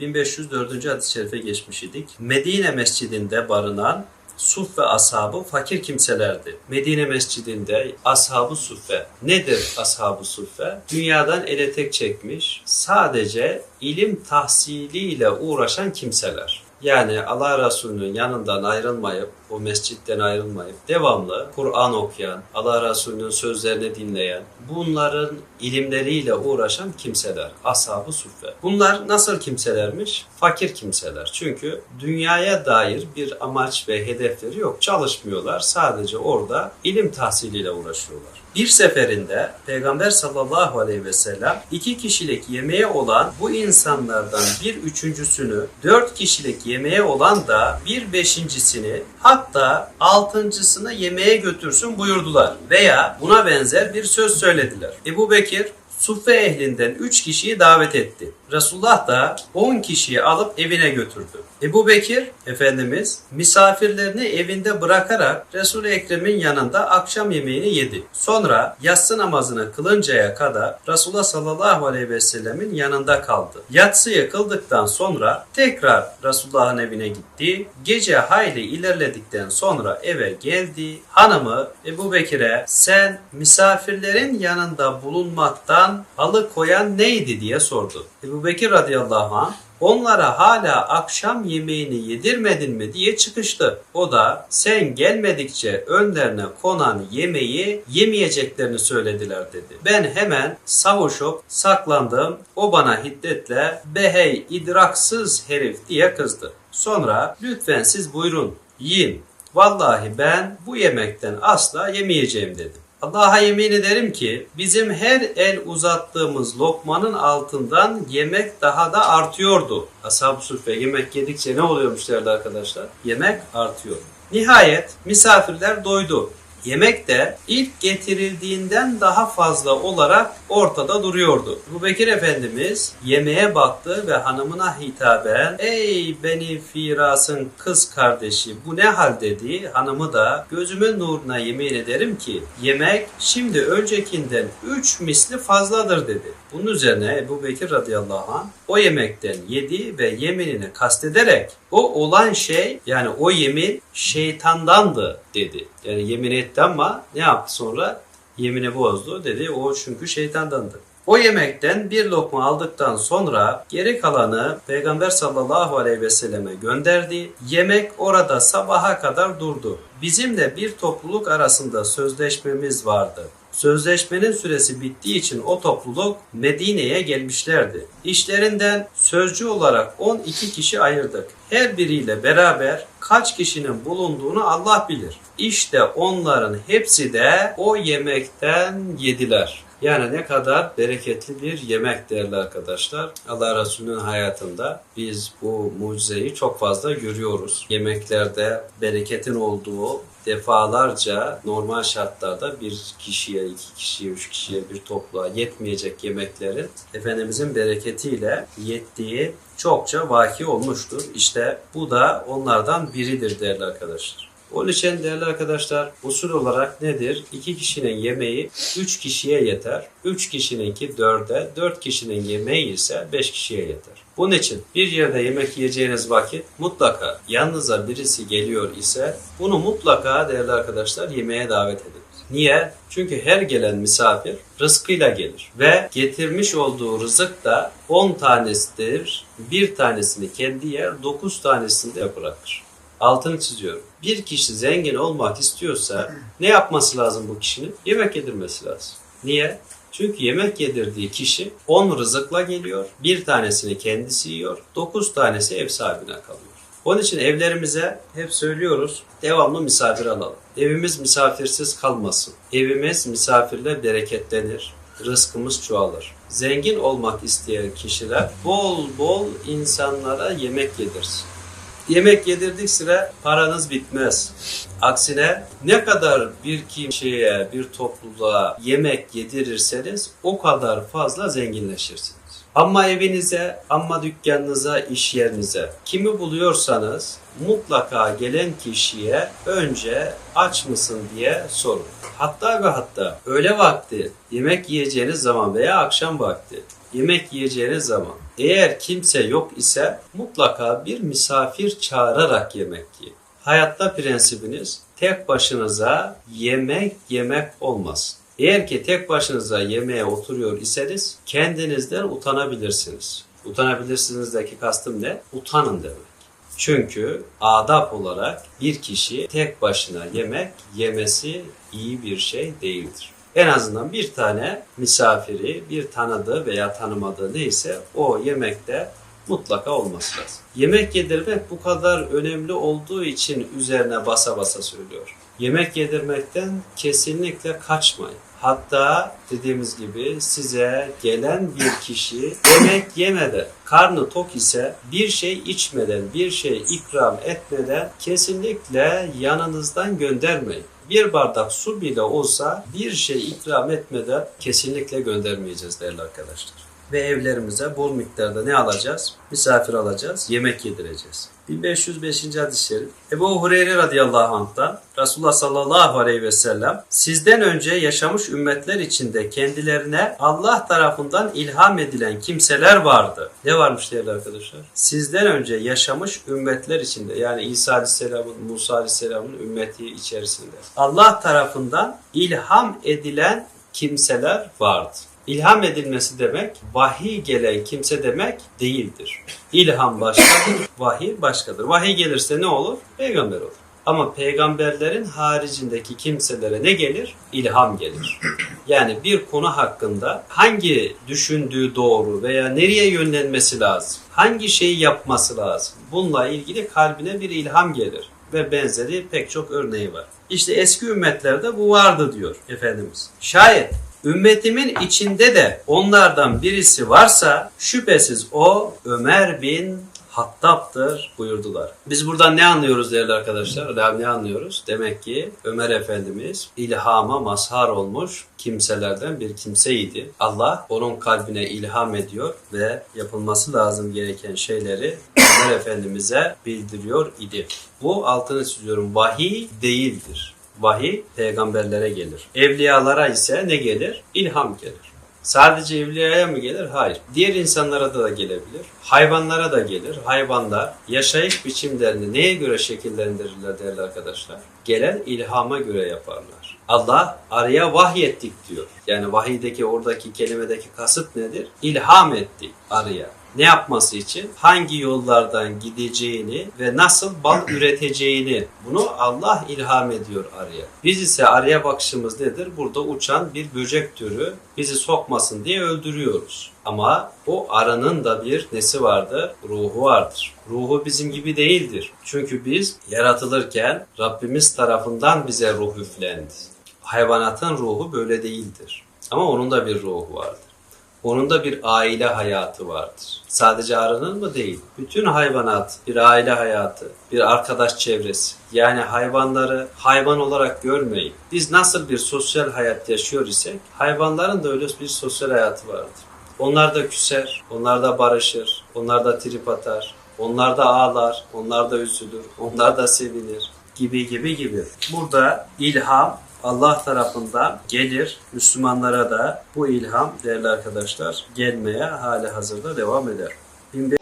1504. hadis-i şerife geçmiş idik. Medine mescidinde barınan Suf ve ashabı fakir kimselerdi. Medine mescidinde ashabı suffe. Nedir ashabı suffe? Dünyadan ele tek çekmiş, sadece ilim tahsiliyle uğraşan kimseler. Yani Allah Resulü'nün yanından ayrılmayıp, o mescitten ayrılmayıp devamlı Kur'an okuyan, Allah Resulü'nün sözlerini dinleyen, bunların ilimleriyle uğraşan kimseler, ashab-ı suffe. Bunlar nasıl kimselermiş? Fakir kimseler. Çünkü dünyaya dair bir amaç ve hedefleri yok. Çalışmıyorlar. Sadece orada ilim tahsiliyle uğraşıyorlar. Bir seferinde Peygamber sallallahu aleyhi ve sellem iki kişilik yemeğe olan bu insanlardan bir üçüncüsünü, dört kişilik yemeğe olan da bir beşincisini hatta altıncısını yemeğe götürsün buyurdular. Veya buna benzer bir söz söylediler. Ebu Bekir Suffe ehlinden 3 kişiyi davet etti. Resulullah da 10 kişiyi alıp evine götürdü. Ebu Bekir Efendimiz misafirlerini evinde bırakarak Resul-i Ekrem'in yanında akşam yemeğini yedi. Sonra yatsı namazını kılıncaya kadar Resulullah sallallahu aleyhi ve sellemin yanında kaldı. Yatsıyı kıldıktan sonra tekrar Resulullah'ın evine gitti. Gece hayli ilerledikten sonra eve geldi. Hanımı Ebu Bekir'e sen misafirlerin yanında bulunmaktan alıkoyan neydi diye sordu. Ebu Bekir radıyallahu anh onlara hala akşam yemeğini yedirmedin mi diye çıkıştı. O da sen gelmedikçe önlerine konan yemeği yemeyeceklerini söylediler dedi. Ben hemen savuşup saklandım. O bana hiddetle behey idraksız herif diye kızdı. Sonra lütfen siz buyurun yiyin. Vallahi ben bu yemekten asla yemeyeceğim dedi. Allah'a yemin ederim ki bizim her el uzattığımız lokmanın altından yemek daha da artıyordu. Ashab-ı Suffe yemek yedikçe ne oluyormuş değerli arkadaşlar? Yemek artıyor. Nihayet misafirler doydu. Yemek de ilk getirildiğinden daha fazla olarak ortada duruyordu. Bu Bekir Efendimiz yemeğe baktı ve hanımına hitaben ''Ey Beni Firas'ın kız kardeşi bu ne hal?'' dedi. Hanımı da ''Gözümün nuruna yemin ederim ki yemek şimdi öncekinden üç misli fazladır.'' dedi. Bunun üzerine Ebu Bekir radıyallahu anh o yemekten yedi ve yeminini kastederek o olan şey yani o yemin şeytandandı dedi. Yani yemin etti ama ne yaptı sonra? Yemini bozdu dedi. O çünkü şeytandandı. O yemekten bir lokma aldıktan sonra geri kalanı Peygamber sallallahu aleyhi ve selleme gönderdi. Yemek orada sabaha kadar durdu. Bizimle bir topluluk arasında sözleşmemiz vardı. Sözleşmenin süresi bittiği için o topluluk Medine'ye gelmişlerdi. İşlerinden sözcü olarak 12 kişi ayırdık. Her biriyle beraber kaç kişinin bulunduğunu Allah bilir. İşte onların hepsi de o yemekten yediler. Yani ne kadar bereketli bir yemek değerli arkadaşlar. Allah Resulü'nün hayatında biz bu mucizeyi çok fazla görüyoruz. Yemeklerde bereketin olduğu defalarca normal şartlarda bir kişiye, iki kişiye, üç kişiye bir topluğa yetmeyecek yemeklerin Efendimizin bereketiyle yettiği çokça vaki olmuştur. İşte bu da onlardan biridir değerli arkadaşlar. Onun için değerli arkadaşlar usul olarak nedir? İki kişinin yemeği üç kişiye yeter. Üç kişininki dörde, dört kişinin yemeği ise beş kişiye yeter. Bunun için bir yerde yemek yiyeceğiniz vakit mutlaka yanınıza birisi geliyor ise bunu mutlaka değerli arkadaşlar yemeğe davet edin. Niye? Çünkü her gelen misafir rızkıyla gelir ve getirmiş olduğu rızık da 10 tanesidir. Bir tanesini kendi yer, 9 tanesini de bırakır. Altını çiziyorum. Bir kişi zengin olmak istiyorsa ne yapması lazım bu kişinin? Yemek yedirmesi lazım. Niye? Çünkü yemek yedirdiği kişi 10 rızıkla geliyor. Bir tanesini kendisi yiyor. 9 tanesi ev sahibine kalıyor. Onun için evlerimize hep söylüyoruz devamlı misafir alalım. Evimiz misafirsiz kalmasın. Evimiz misafirle bereketlenir. Rızkımız çoğalır. Zengin olmak isteyen kişiler bol bol insanlara yemek yedirsin. Yemek yedirdik sıra paranız bitmez. Aksine ne kadar bir kişiye, bir topluluğa yemek yedirirseniz o kadar fazla zenginleşirsiniz. Ama evinize, ama dükkanınıza, iş yerinize kimi buluyorsanız mutlaka gelen kişiye önce aç mısın diye sorun. Hatta ve hatta öğle vakti yemek yiyeceğiniz zaman veya akşam vakti yemek yiyeceğiniz zaman eğer kimse yok ise mutlaka bir misafir çağırarak yemek yiyin. Hayatta prensibiniz tek başınıza yemek yemek olmaz. Eğer ki tek başınıza yemeğe oturuyor iseniz kendinizden utanabilirsiniz. Utanabilirsiniz'deki kastım ne? Utanın demek. Çünkü adap olarak bir kişi tek başına yemek yemesi iyi bir şey değildir. En azından bir tane misafiri, bir tanıdığı veya tanımadığı neyse o yemekte mutlaka olması lazım. Yemek yedirmek bu kadar önemli olduğu için üzerine basa basa söylüyor. Yemek yedirmekten kesinlikle kaçmayın. Hatta dediğimiz gibi size gelen bir kişi yemek yemeden, karnı tok ise bir şey içmeden, bir şey ikram etmeden kesinlikle yanınızdan göndermeyin. Bir bardak su bile olsa bir şey ikram etmeden kesinlikle göndermeyeceğiz değerli arkadaşlar. Ve evlerimize bol miktarda ne alacağız? Misafir alacağız, yemek yedireceğiz. 1505. hadis-i şerif. Ebu Hureyre radıyallahu anh'tan Resulullah sallallahu aleyhi ve sellem sizden önce yaşamış ümmetler içinde kendilerine Allah tarafından ilham edilen kimseler vardı. Ne varmış değerli arkadaşlar? Sizden önce yaşamış ümmetler içinde yani İsa aleyhisselamın, Musa aleyhisselamın ümmeti içerisinde Allah tarafından ilham edilen kimseler vardı. İlham edilmesi demek vahiy gelen kimse demek değildir. İlham başkadır, vahiy başkadır. Vahiy gelirse ne olur? Peygamber olur. Ama peygamberlerin haricindeki kimselere ne gelir? İlham gelir. Yani bir konu hakkında hangi düşündüğü doğru veya nereye yönlenmesi lazım? Hangi şeyi yapması lazım? Bununla ilgili kalbine bir ilham gelir ve benzeri pek çok örneği var. İşte eski ümmetlerde bu vardı diyor Efendimiz. Şayet ümmetimin içinde de onlardan birisi varsa şüphesiz o Ömer bin Hattab'dır buyurdular. Biz buradan ne anlıyoruz değerli arkadaşlar? Ne anlıyoruz? Demek ki Ömer Efendimiz ilhama mazhar olmuş kimselerden bir kimseydi. Allah onun kalbine ilham ediyor ve yapılması lazım gereken şeyleri Ömer Efendimiz'e bildiriyor idi. Bu altını çiziyorum vahiy değildir. Vahiy peygamberlere gelir. Evliyalara ise ne gelir? İlham gelir. Sadece evliyaya mı gelir? Hayır. Diğer insanlara da gelebilir. Hayvanlara da gelir. Hayvanlar yaşayış biçimlerini neye göre şekillendirirler değerli arkadaşlar? Gelen ilhama göre yaparlar. Allah araya vahyettik diyor. Yani vahiydeki oradaki kelimedeki kasıt nedir? İlham etti araya. Ne yapması için? Hangi yollardan gideceğini ve nasıl bal üreteceğini bunu Allah ilham ediyor araya. Biz ise araya bakışımız nedir? Burada uçan bir böcek türü bizi sokmasın diye öldürüyoruz. Ama o arının da bir nesi vardır? Ruhu vardır. Ruhu bizim gibi değildir. Çünkü biz yaratılırken Rabbimiz tarafından bize ruh üflendi. Hayvanatın ruhu böyle değildir. Ama onun da bir ruhu vardır. Onun da bir aile hayatı vardır. Sadece arının mı değil. Bütün hayvanat bir aile hayatı, bir arkadaş çevresi. Yani hayvanları hayvan olarak görmeyin. Biz nasıl bir sosyal hayat yaşıyor isek hayvanların da öyle bir sosyal hayatı vardır. Onlar da küser, onlar da barışır, onlar da trip atar, onlar da ağlar, onlar da üzülür, onlar da sevinir gibi gibi gibi. Burada ilham Allah tarafından gelir. Müslümanlara da bu ilham değerli arkadaşlar gelmeye hali hazırda devam eder. 1500